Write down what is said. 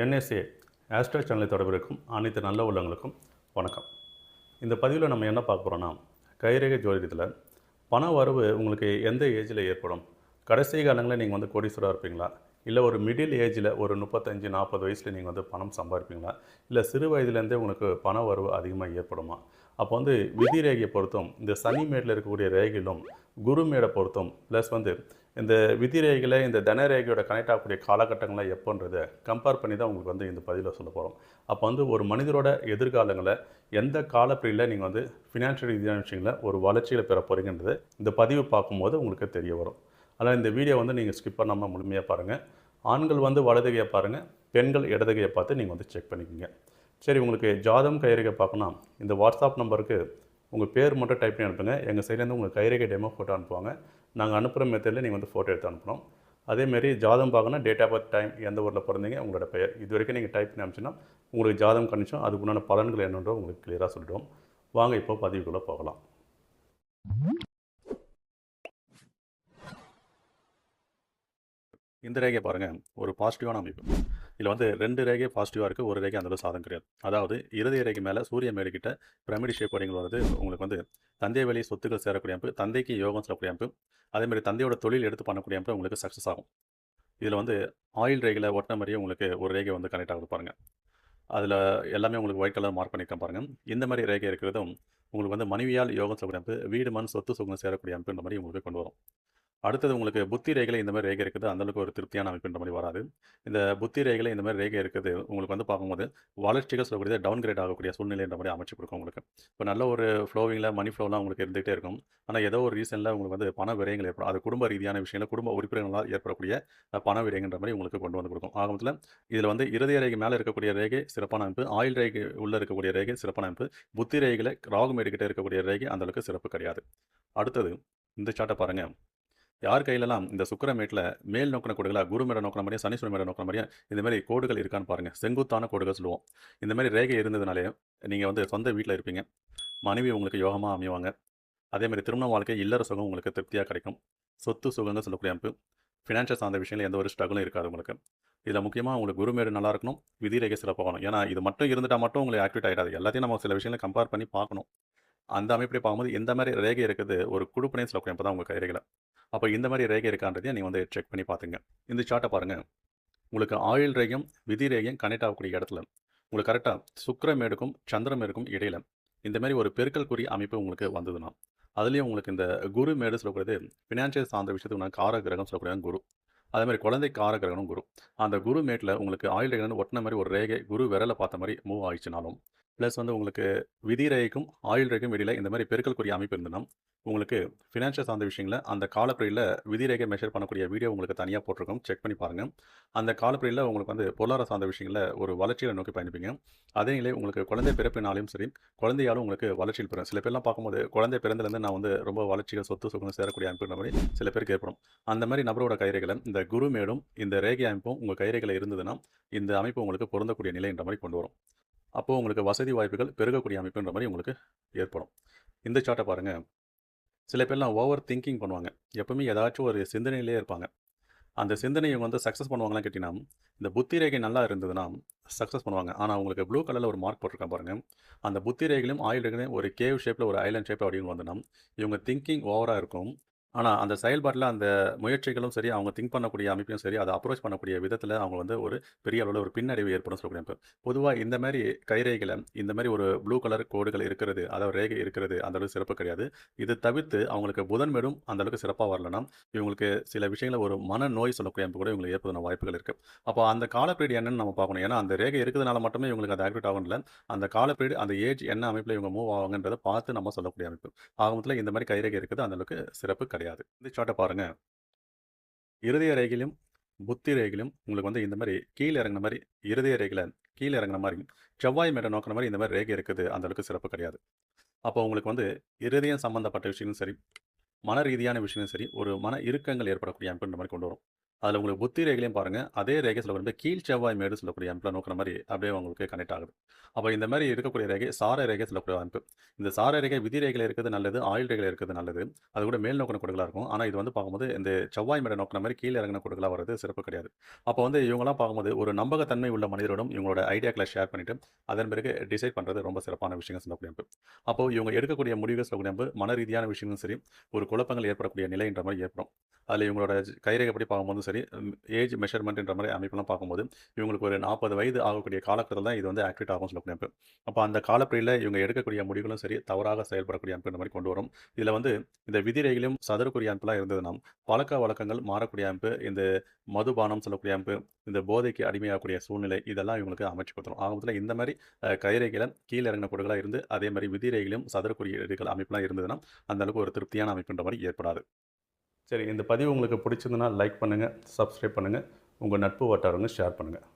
NSA ஆஸ்ட்ரா சேனலை தொடர்பிருக்கும் அனைத்து நல்ல உள்ளவங்களுக்கும் வணக்கம். இந்த பதிவில் நம்ம என்ன பார்க்க போகிறோன்னா கைரேகை ஜோதிடத்தில் பண வரவு உங்களுக்கு எந்த ஏஜில் ஏற்படும்? கடைசி காலங்களில் நீங்கள் வந்து கோடீஸ்வரராக இருப்பீங்களா? இல்லை ஒரு மிடில் ஏஜில் ஒரு முப்பத்தஞ்சு நாற்பது வயசில் நீங்கள் வந்து பணம் சம்பாதிப்பீங்களா? இல்லை சிறு வயதுலேருந்தே உங்களுக்கு பண வரவு அதிகமாக ஏற்படுமா? அப்போ வந்து விதி ரேகையை பொறுத்தும் இந்த சனி மேடில் இருக்கக்கூடிய ரேகையிலும் குரு மேடை பொறுத்தும் ப்ளஸ் வந்து இந்த விதிரேகையில் இந்த தன ரேகையோட கனெக்ட் ஆகக்கூடிய காலகட்டங்களை எப்போன்றதை கம்பேர் பண்ணி தான் உங்களுக்கு வந்து இந்த பதிவில் சொல்ல போகிறோம் அப்போ வந்து ஒரு மனிதரோட எதிர்காலங்களை எந்த காலப்பிரியில் நீங்கள் வந்து ஃபினான்ஷியல் ரீதியான விஷயங்களை ஒரு வளர்ச்சியில் பெற போகிறீங்கன்றது இந்த பதிவு பார்க்கும்போது உங்களுக்கு தெரிய வரும். அதனால் இந்த வீடியோ வந்து நீங்கள் ஸ்கிப் பண்ணாமல் முழுமையாக பாருங்கள் ஆண்கள் வந்து வலதுகையை பாருங்கள் பெண்கள் இடதுகையை பார்த்து நீங்கள் வந்து செக் பண்ணிக்கோங்க. சரி உங்களுக்கு ஜாதம் கைரேகை பார்க்கணும் இந்த வாட்ஸ்அப் நம்பருக்கு உங்கள் பேர் மட்டும் டைப் பண்ணி அனுப்புங்க. எங்கள் சைட்லேருந்து உங்களுக்கு கைரேகை டெமோ ஃபோட்டோ அனுப்புவாங்க. நாங்கள் அனுப்புகிற மெத்தடில் நீங்கள் வந்து ஃபோட்டோ எடுத்து அனுப்பணும். அதேமாரி ஜாதம் பார்க்கணும் டேட் ஆஃப் பர்த் டைம் எந்த ஊரில் பிறந்தீங்க உங்களோட பெயர். இது வரைக்கும் நீங்கள் டைப் பண்ணி அனுப்பிச்சுன்னா உங்களுக்கு ஜாதம் கணிச்சோம் அதுக்குண்டான பலன்கள் என்னன்றோ உங்களுக்கு கிளியராக சொல்லிடுவோம் வாங்க இப்போ பதிவுக்குள்ளே போகலாம். இந்த ரேகையை பாருங்கள் ஒரு பாசிட்டிவான அமைப்பு. இதில் வந்து ரெண்டு ரேகை பாசிட்டிவாக இருக்குது ஒரு ரேகை அந்தளவு சாதம் கிடையாது. அதாவது இருதய ரேகை மேலே சூரிய மேடுகிட்ட பிரமிடி ஷேப் வடிங்கள் வருது உங்களுக்கு வந்து தந்தை வழி சொத்துக்கள் சேரக்கூடிய அமைப்பு தந்தைக்கு யோகம் சொல்லக்கூடிய அமைப்பு அதேமாதிரி தந்தையோட தொழில் எடுத்து பண்ணக்கூடிய அமைப்பு உங்களுக்கு சக்ஸஸ் ஆகும். இதில் வந்து ஆயில் ரேகையில் ஒட்டின மாதிரியே உங்களுக்கு ஒரு ரேகை வந்து கனெக்ட் ஆகுது பாருங்கள் அதில் எல்லாமே உங்களுக்கு ஒயிட் கலர் மார்க் பண்ணியிருக்கேன் பாருங்கள் இந்த மாதிரி ரேகை இருக்கிறதும் உங்களுக்கு வந்து மனைவியால் யோகம் சொல்லக்கூடிய அமைப்பு வீடு மண் சொத்து சுகம் சேரக்கூடிய அமைப்புன்ற மாதிரி உங்களுக்கு கொண்டு வரும். அடுத்தது உங்களுக்கு புத்தி ரேகையில் இந்த மாதிரி ரேகை இருக்குது. அந்தளவுக்கு ஒரு திருப்தியான அமைப்புன்ற மாதிரி வராது. இந்த புத்தி ரேகையில் இந்த மாதிரி ரேகை இருக்குது. உங்களுக்கு வந்து பார்க்கும்போது வளர்ச்சிகள் சொல்லக்கூடிய டவுன் கிரேட் ஆகக்கூடிய சூழ்நிலைன்ற மாதிரி அமைச்சு கொடுக்கும் உங்களுக்கு. இப்போ நல்ல ஒரு ஃப்ளோவிங்கில் மணி ஃப்ளோலாம் உங்களுக்கு இருந்துகிட்டே இருக்கும். ஆனால் ஏதோ ஒரு ரீசனில் உங்களுக்கு வந்து பண விரயங்கள் ஏற்படும். அது குடும்ப ரீதியான விஷயங்கள் குடும்ப உறுப்பினர்களால் ஏற்படக்கூடிய பண விரயங்கன்ற மாதிரி உங்களுக்கு கொண்டு வந்து கொடுக்கும். ஆகமத்தில் இதில் வந்து இருதய ரேகை மேலே இருக்கக்கூடிய ரேகை சிறப்பான அமைப்பு ஆயில் ரேகை உள்ளே இருக்கக்கூடிய ரேகை சிறப்பான அமைப்பு புத்தி ரேகையில் ராகுமேடுகிட்ட இருக்கக்கூடிய ரேகை அந்தளவுக்கு சிறப்பு கிடையாது. அடுத்தது இந்த சார்ட்டை பாருங்கள் யார் கையிலலாம் இந்த சுக்கரமேட்டில் மேல் நோக்கின கோடுகளா குரு மேட நோக்கின மாதிரியும் சனி மேடை நோக்கின மாதிரியும் இந்த மாதிரி கோடுகள் இருக்கான்னு பாருங்கள் செங்குத்தான கோடுகள் சொல்லுவோம். இந்த மாதிரி ரேகை இருந்ததுனாலே நீங்கள் வந்து சொந்த வீட்டில் இருப்பீங்க. மனைவி உங்களுக்கு யோகமாக அமைவாங்க. அதே மாதிரி திருமண வாழ்க்கை இல்லற சுகம் உங்களுக்கு திருப்தியாக கிடைக்கும். சொத்து சுகங்கள் சொல்லக்கூடிய அமைப்பு. ஃபினான்ஷியல் சார்ந்த விஷயங்கள் எந்த ஒரு ஸ்ட்ரகிளும் இருக்காது உங்களுக்கு. இதில் முக்கியமாக உங்களுக்கு குருமேடு நல்லா இருக்கணும் விதி ரேகை சிறப்பாகணும் ஏன்னா இது மட்டும் இருந்துட்டால் மட்டும் உங்களுக்கு ஆக்டிவேட் ஆகிடாது எல்லாத்தையும் நம்ம சில விஷயங்களை கம்பேர் பண்ணி பார்க்கணும். அந்த அமைப்படி பார்க்கும்போது எந்த மாதிரி ரேகை இருக்குது ஒரு குடுப்பனே சொல்லக்கூடிய அப்போ தான் உங்கள் கைரேகையில். அப்போ இந்த மாதிரி ரேகை இருக்கான்றதையும் நீங்கள் வந்து செக் பண்ணி பார்த்துங்க இந்த சார்ட்டை பாருங்கள் உங்களுக்கு ஆயில் ரேகையும் விதி ரேகையும் கனெக்ட் ஆகக்கூடிய இடத்துல உங்களுக்கு கரெக்டாக சுக்கரமேடுக்கும் சந்திரமேடுக்கும் இடையில இந்த மாதிரி ஒரு பெருக்கல் குறி அமைப்பு உங்களுக்கு வந்ததுன்னா அதுலேயும் உங்களுக்கு இந்த குரு மேடு சொல்லக்கூடியது ஃபினான்ஷியல் சார்ந்த விஷயத்துக்கு நான் கார கிரகம் சொல்லக்கூடிய குரு. அதே மாதிரி குழந்தை கார கிரகனும் குரு. அந்த குரு மேட்டில் உங்களுக்கு ஆயில் ரேகை ஒட்டின மாதிரி ஒரு ரேகை குரு விரலை பார்த்த மாதிரி மூவ் ஆயிடுச்சுனாலும் ப்ளஸ் வந்து உங்களுக்கு விதி ரேகைக்கும் ஆயுள் ரேகைக்கும் இடையில இந்த மாதிரி பெருக்கல் அமைப்பு இருந்ததுன்னா உங்களுக்கு ஃபினான்ஷியல் சார்ந்த விஷயங்கள அந்த காலப்பிரியில் விதி ரேகை மெஷர் பண்ணக்கூடிய வீடியோ உங்களுக்கு தனியாக போட்டிருக்கோம். செக் பண்ணி பாருங்கள் அந்த காலப்பிரியில் உங்களுக்கு வந்து பொருளாதார சார்ந்த விஷயங்களில் ஒரு வளர்ச்சியை நோக்கி பயணிப்பீங்க. அதே நிலை உங்களுக்கு குழந்தை பிறப்பினாலும் சரி குழந்தையாலும் உங்களுக்கு வளர்ச்சியில் பெறும். சில பேர்லாம் பார்க்கும்போது குழந்தை பிறந்தலேருந்து நான் வந்து ரொம்ப வளர்ச்சிகள் சொத்து சுகம் சேரக்கூடிய அமைப்புன்ற மாதிரி சில பேருக்கு ஏற்படும். அந்த மாதிரி நபரோட கயிறைகளை இந்த குரு மேடும் இந்த ரேகை அமைப்பும் உங்கள் கயிறைகளை இருந்ததுன்னா இந்த அமைப்பு உங்களுக்கு பொருந்தக்கூடிய நிலைன்ற மாதிரி கொண்டு வரும். அப்போது உங்களுக்கு வசதி வாய்ப்புகள் பெருகக்கூடிய அமைப்புன்ற மாதிரி உங்களுக்கு ஏற்படும். இந்த சார்ட்டை பாருங்கள் சில பேர்லாம் ஓவர் திங்கிங் பண்ணுவாங்க. எப்பவுமே ஏதாச்சும் ஒரு சிந்தனையிலே இருப்பாங்க. அந்த சிந்தனை இவங்க வந்து சக்ஸஸ் பண்ணுவாங்களான்னு கேட்டிங்கன்னா இந்த புத்தி ரேகை நல்லா இருந்ததுன்னா சக்ஸஸ் பண்ணுவாங்க. ஆனால் உங்களுக்கு ப்ளூ கலரில் ஒரு மார்க் போட்டிருக்கேன் பாருங்கள் அந்த புத்தி ரேகையிலும் ஆயில் ரேகையிலும் ஒரு கேவ் ஷேப்பில் ஒரு ஐலண்ட் ஷேப்பில் அப்படின்னு வந்தோம்னா இவங்க திங்கிங் ஓவராக இருக்கும். ஆனால் அந்த செயல்பாட்டில் அந்த முயற்சிகளும் சரி அவங்க திங்க் பண்ணக்கூடிய அமைப்பையும் சரி அதை அப்ரோச் பண்ணக்கூடிய விதத்தில் அவங்க வந்து ஒரு பெரிய அளவில் ஒரு பின்னடைவு ஏற்படும் சொல்லக்கூடிய அமைப்பு பொதுவாக இந்த மாதிரி கைரேகையில் இந்த மாதிரி ஒரு ப்ளூ கலர் கோடுகள் இருக்கிறது அதாவது ரேகை இருக்கிறது அந்த அளவுக்கு சிறப்பு கிடையாது. இது தவிர்த்து அவங்களுக்கு புதன் மேடும் அந்த அளவுக்கு சிறப்பாக வரலனா இவங்களுக்கு சில விஷயங்கள ஒரு மன நோய் சொல்லக்கூடிய அமைப்பு கூட இவங்களுக்கு ஏற்படும் வாய்ப்புகள் இருக்குது அப்போ அந்த காலப்பீடு என்னன்னு நம்ம பார்க்கணும். ஏன்னா அந்த ரேகை இருக்கிறதுனால மட்டுமே இவங்களுக்கு அது ஆக்டிவேட் ஆகும் இல்லை அந்த காலப்பீடு அந்த ஏஜ் என்ன அமைப்பில் இவங்க மூவ் ஆகுங்கன்றதை பார்த்து நம்ம சொல்லக்கூடிய அமைப்பு. ஆகமத்தில் இந்த மாதிரி கைரேகை இருக்குது அந்த அளவுக்கு சிறப்பு கிடையாது. இந்த சார்ட்டை பாருங்கள் இருதய ரேகையிலும் புத்தி ரேகையிலும் உங்களுக்கு வந்து இந்த மாதிரி கீழே இறங்கின மாதிரி இருதய ரேகையில் கீழே இறங்கின மாதிரி செவ்வாய் மேடை நோக்கின மாதிரி இந்த மாதிரி ரேகை இருக்குது. அந்த அளவுக்கு சிறப்பு கிடையாது. அப்போ உங்களுக்கு வந்து இருதயம் சம்பந்தப்பட்ட விஷயங்களும் சரி மன ரீதியான விஷயங்களும் சரி ஒரு மன இறுக்கங்கள் ஏற்படக்கூடிய அமைப்புன்ற மாதிரி கொண்டு வரும். அதில் உங்களுக்கு புத்தி ரேகையிலையும் பாருங்கள் அதே ரேகை சொல்லக்கூடிய கீழ் செவ்வாய் மேடு சொல்லக்கூடிய அமைப்பில் நோக்கிற மாதிரி அப்படியே உங்களுக்கு கனெக்ட் ஆகுது. அப்போ இந்த மாதிரி இருக்கக்கூடிய ரேகை சார ரேகை சொல்லக்கூடிய அமைப்பு இந்த சார ரேகை விதி ரேகையில் இருக்கிறது நல்லது ஆயுள் ரேகையில் இருக்கிறது நல்லது. அது கூட மேல் நோக்கின கொடுக்கலாக இருக்கும். ஆனால் இது வந்து பார்க்கும்போது இந்த செவ்வாய் மேடை நோக்கின மாதிரி கீழே இறங்கின கொடுக்கலாக வர்றது சிறப்பு கிடையாது. அப்போ வந்து இவங்கெல்லாம் பார்க்கும்போது ஒரு நம்பகத்தன்மை உள்ள மனிதரோடும் இவங்களோட ஐடியாக்களை ஷேர் பண்ணிவிட்டு அதன் பிறகு டிசைட் பண்ணுறது ரொம்ப சிறப்பான விஷயங்கள் சொல்லக்கூடிய அமைப்பு அப்போ இவங்க எடுக்கக்கூடிய முடிவுகள் சொல்லக்கூடிய அமைப்பு மன ரீதியான விஷயங்களும் சரி ஒரு குழப்பங்கள் ஏற்படக்கூடிய நிலைன்ற மாதிரி ஏற்படும். அதில் இவங்களோட கைரேகைப்படி பார்க்கும்போது சரி சரி ஏஜ் மெஷர்மெண்ட்ன்ற மாதிரி அமைப்பெல்லாம் பார்க்கும்போது இவங்களுக்கு ஒரு நாற்பது வயது ஆகக்கூடிய காலக்கட்டத்தில் தான் இது வந்து ஆக்டிவேட் ஆகும் சொல்லக்கூடிய அமைப்பு அப்போ அந்த காலப்படியில் இவங்க எடுக்கக்கூடிய முடிவுகளும் சரி தவறாக செயல்படக்கூடிய அமைப்புன்ற மாதிரி கொண்டு வரும். இதில் வந்து இந்த விதிரைகளும் சதுரக்கூடிய அமைப்புலாம் இருந்ததுன்னா பழக்க வழக்கங்கள் மாறக்கூடிய அமைப்பு இந்த மதுபானம் சொல்லக்கூடிய அமைப்பு இந்த போதைக்கு அடிமையாகக்கூடிய சூழ்நிலை இதெல்லாம் இவங்களுக்கு அமைச்சு கொடுத்துரும். ஆகத்தில் இந்த மாதிரி அஹ், கீழே இறங்கின பொருட்களாக இருந்து அதே மாதிரி விதிரைகளும் சதுரக்குரிய அமைப்புலாம் இருந்ததுன்னா அந்த அளவுக்கு ஒரு திருப்தியான அமைப்புன்ற மாதிரி ஏற்படாது. சரி இந்த பதிவு உங்களுக்கு பிடிச்சிருந்தனா லைக் பண்ணுங்கள் சப்ஸ்கிரைப் பண்ணுங்கள் உங்கள் நட்பு வட்டாரங்க ஷேர் பண்ணுங்கள்